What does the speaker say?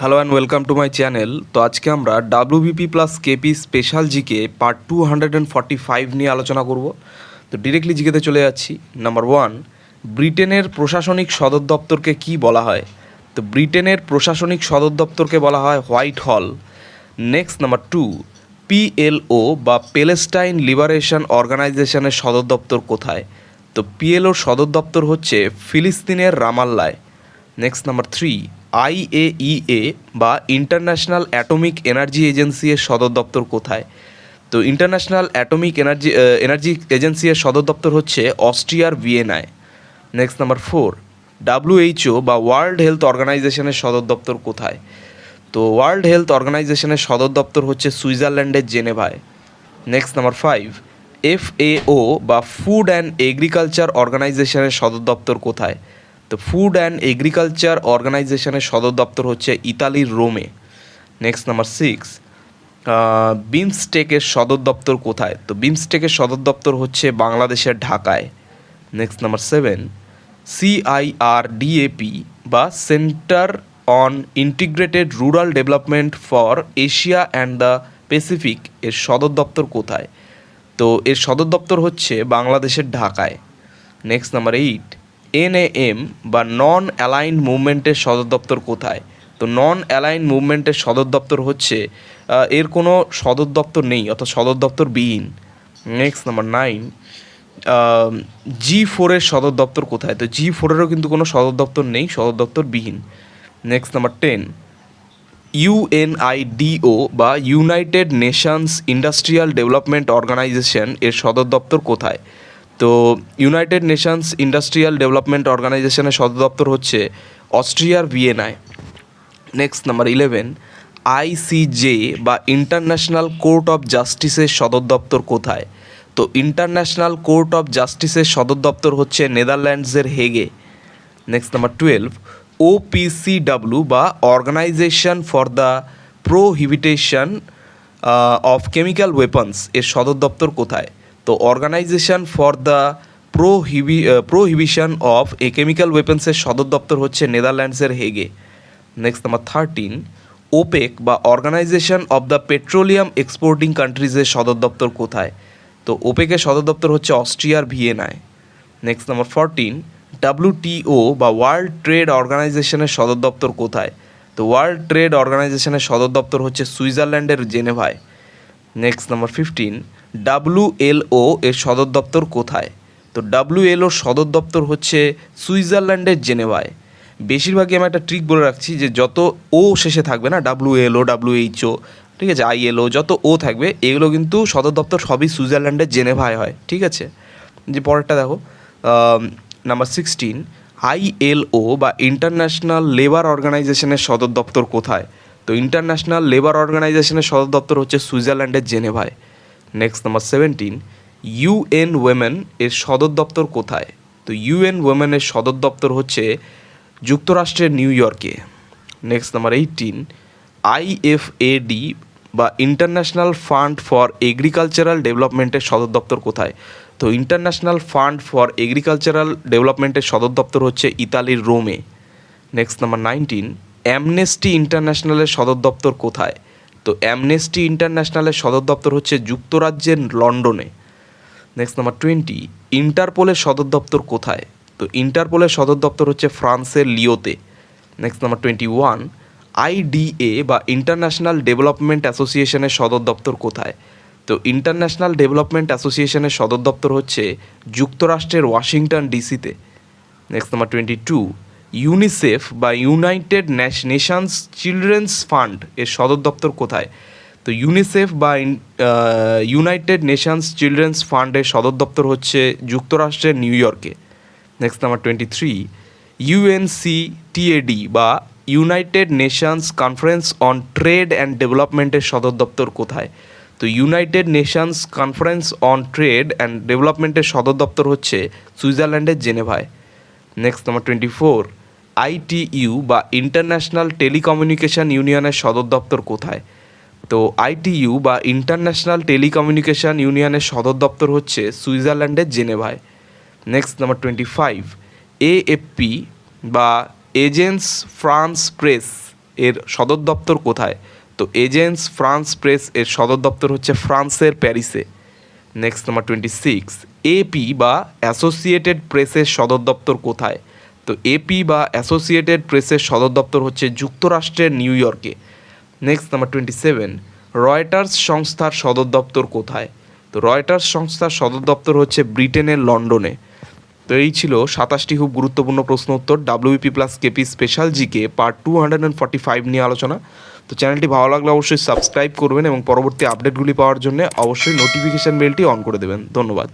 Hello and welcome to my channel তো আজকে আমরা WBP plus KP special GK part two hundred and forty five নিয়ে আলোচনা করব। তো ডিরেক্টলি জিকেতে চলে যাচ্ছি। নাম্বার ওয়ান ব্রিটেনের প্রশাসনিক সদর দপ্তরকে কি বলা হয়? তো ব্রিটেনের প্রশাসনিক সদর দপ্তরকে বলা হয় Whitehall next number two PLO বা প্যালেস্টাইন লিবারেশন অর্গানাইজেশনের সদর দপ্তর কোথায়? তো পিএলওর সদর দপ্তর হচ্ছে ফিলিস্তিনের রামাল্লায়। নেক্সট নাম্বার থ্রি আইএইএ বা ইন্টারন্যাশনাল অ্যাটমিক এনার্জি এজেন্সি এর সদর দপ্তর কোথায়? তো international atomic energy energy agency এর সদর দপ্তর হচ্ছে অস্ট্রিয়ার ভিয়েনায়। নেক্সট নাম্বার ফোর ডাব্লিউএইচও বা ওয়ার্ল্ড হেলথ অর্গানাইজেশনের সদর দপ্তর কোথায়? তো ওয়ার্ল্ড হেলথ অর্গানাইজেশনের সদর দপ্তর হচ্ছে সুইজারল্যান্ডের জেনেভায়। নেক্সট নাম্বার ফাইভ এফএও বা ফুড অ্যান্ড এগ্রিকালচার অর্গানাইজেশনের সদর দপ্তর কোথায়? তো ফুড অ্যান্ড এগ্রিকালচার অর্গানাইজেশনের সদর দপ্তর হচ্ছে ইতালির রোমে। নেক্সট নাম্বার সিক্স বিমস্টেকের সদর দপ্তর কোথায়? তো বিমস্টেকের সদর দপ্তর হচ্ছে বাংলাদেশের ঢাকায়। নেক্সট নাম্বার সেভেন সিআইআরডিএপি বা centre on integrated rural development for Asia and the Pacific এর সদর দপ্তর কোথায়? তো এর সদর দপ্তর হচ্ছে বাংলাদেশের ঢাকায়। নেক্সট নাম্বার এইট এনএএম বা নন অ্যালাইন মুভমেন্টের সদর দপ্তর কোথায়? তো নন অ্যালাইন মুভমেন্টের সদর দপ্তর হচ্ছে এর কোনো সদর দপ্তর নেই অর্থাৎ সদর দপ্তর বিহীন নেক্সট নাম্বার নাইন জি ফোরের সদর দপ্তর কোথায়? তো জি ফোরেরও কিন্তু কোনো সদর দপ্তর নেই, সদর দপ্তর বিহীন নেক্সট নাম্বার টেন ইউএনআইডিও বা United Nations industrial development organisation এর সদর দপ্তর কোথায়? তো ইউনাইটেড নেশনস ইন্ডাস্ট্রিয়াল ডেভেলপমেন্ট অর্গানাইজেশনের সদর দপ্তর হচ্ছে অস্ট্রিয়ার ভিয়েনায়। নেক্সট নাম্বার ইলেভেন আইসিজে বা ইন্টারন্যাশনাল কোর্ট অফ জাস্টিসের সদর দপ্তর কোথায়? তো ইন্টারন্যাশনাল কোর্ট অফ জাস্টিসের সদর দপ্তর হচ্ছে নেদারল্যান্ডসের হেগে। নেক্সট নাম্বার টুয়েলভ ওপিসিডাব্লিউ বা organisation for the prohibition of chemical weapons এর সদর দপ্তর কোথায়? তো organisation for the প্রোহিবি prohibition of a chemical ওয়েপেন্সের সদর দপ্তর হচ্ছে নেদারল্যান্ডসের হেগে। নেক্সট নাম্বার থার্টিন ওপেক বা organisation of the petroleum exporting কান্ট্রিজের সদর দপ্তর কোথায়? তো ওপেকের সদর দপ্তর হচ্ছে অস্ট্রিয়ার ভিয়েনায় নেক্সট নাম্বার ফোরটিন ডাব্লিউটিও বা ওয়ার্ল্ড ট্রেড অর্গানাইজেশনের সদর দপ্তর কোথায়? তো ওয়ার্ল্ড ট্রেড অর্গানাইজেশনের সদর দপ্তর হচ্ছে সুইজারল্যান্ডের জেনেভায়। নেক্সট নাম্বার ফিফটিন ডাব্লিউএলও এর সদর দপ্তর কোথায়? তো ডাব্লিউএলওর সদর দপ্তর হচ্ছে সুইজারল্যান্ডের জেনেভায়। বেশিরভাগই আমি একটা ট্রিক বলে রাখছি যে যত ও শেষে থাকবে না, ডাব্লিউএলও, ডাব্লিউএইচও, ঠিক আছে, আইএলও, যত ও থাকবে, এগুলো কিন্তু সদর দপ্তর সবই সুইজারল্যান্ডের জেনেভায় হয়, ঠিক আছে? যে পরেরটা দেখো নাম্বার সিক্সটিন আইএলও বা ইন্টারন্যাশনাল লেবার অর্গানাইজেশনের সদর দপ্তর কোথায়? তো ইন্টারন্যাশনাল লেবার অর্গানাইজেশনের সদর দপ্তর হচ্ছে সুইজারল্যান্ডের জেনেভায়। Next number seventeen UN women এর সদর দপ্তর কোথায়? তো ইউএন ওয়েমেনের সদর দপ্তর হচ্ছে যুক্তরাষ্ট্রের নিউ ইয়র্কে। নেক্সট নাম্বার এইটিন আইএফএডি বা ইন্টারন্যাশনাল ফান্ড ফর এগ্রিকালচারাল ডেভেলপমেন্টের সদর দপ্তর কোথায়? তো ইন্টারন্যাশনাল ফান্ড ফর এগ্রিকালচারাল ডেভেলপমেন্টের সদর দপ্তর হচ্ছে ইতালির রোমে। নেক্সট নাম্বার নাইনটিন অ্যামনেস্টি ইন্টারন্যাশনালের সদর দপ্তর কোথায়? তো অ্যামনেস্টি ইন্টারন্যাশনালের সদর দপ্তর হচ্ছে যুক্তরাজ্যের লন্ডনে। নেক্সট নাম্বার টোয়েন্টি ইন্টারপোলের সদর দপ্তর কোথায়? তো ইন্টারপোলের সদর দপ্তর হচ্ছে ফ্রান্সের লিওতে। Next number twenty one IDA বা ইন্টারন্যাশনাল ডেভেলপমেন্ট অ্যাসোসিয়েশনের সদর দপ্তর কোথায়? তো ইন্টারন্যাশনাল ডেভেলপমেন্ট অ্যাসোসিয়েশনের সদর দপ্তর হচ্ছে যুক্তরাষ্ট্রের Washington ডিসিতে next number twenty two UNICEF বা ইউনাইটেড নেশনস চিলড্রেন্স ফান্ড এর সদর দপ্তর কোথায়? তো ইউনিসেফ বা ইউনাইটেড নেশনস চিলড্রেন্স ফান্ডের সদর দপ্তর হচ্ছে যুক্তরাষ্ট্রের নিউ ইয়র্কে। Next number twenty three UNCTAD বা united nations conference on trade and ডেভেলপমেন্টের সদর দপ্তর কোথায়? তো united nations conference on trade and ডেভেলপমেন্টের সদর দপ্তর হচ্ছে সুইজারল্যান্ডের জেনেভায়। Next number twenty four ITU বা ইন্টারন্যাশনাল টেলিকমিউনিকেশন ইউনিয়নের সদর দপ্তর কোথায়? তো আইটিইউ বা ইন্টারন্যাশনাল টেলিকমিউনিকেশন ইউনিয়নের সদর দপ্তর হচ্ছে সুইজারল্যান্ডের জেনেভায়। Next number twenty five AFP বা এজেন্স ফ্রান্স প্রেস এর সদর দপ্তর কোথায়? তো এজেন্স ফ্রান্স প্রেস এর সদর দপ্তর হচ্ছে ফ্রান্সের প্যারিসে। Next number twenty six AP বা অ্যাসোসিয়েটেড প্রেসের সদর দপ্তর কোথায়? তো এপি বা অ্যাসোসিয়েটেড প্রেসের সদর দপ্তর হচ্ছে যুক্তরাষ্ট্রের নিউ ইয়র্কে। Next number twenty seven Reuters সংস্থার সদর দপ্তর কোথায়? তো রয়টার্স সংস্থার সদর দপ্তর হচ্ছে ব্রিটেনের লন্ডনে। তো এই ছিল সাতাশটি খুব গুরুত্বপূর্ণ প্রশ্ন উত্তর। WP plus KP special GK part two hundred and forty five নিয়ে আলোচনা। তো চ্যানেলটি ভালো লাগলে অবশ্যই সাবস্ক্রাইব করবেন এবং পরবর্তী আপডেটগুলি পাওয়ার জন্য অবশ্যই নোটিফিকেশান বেলটি অন করে দেবেন। ধন্যবাদ।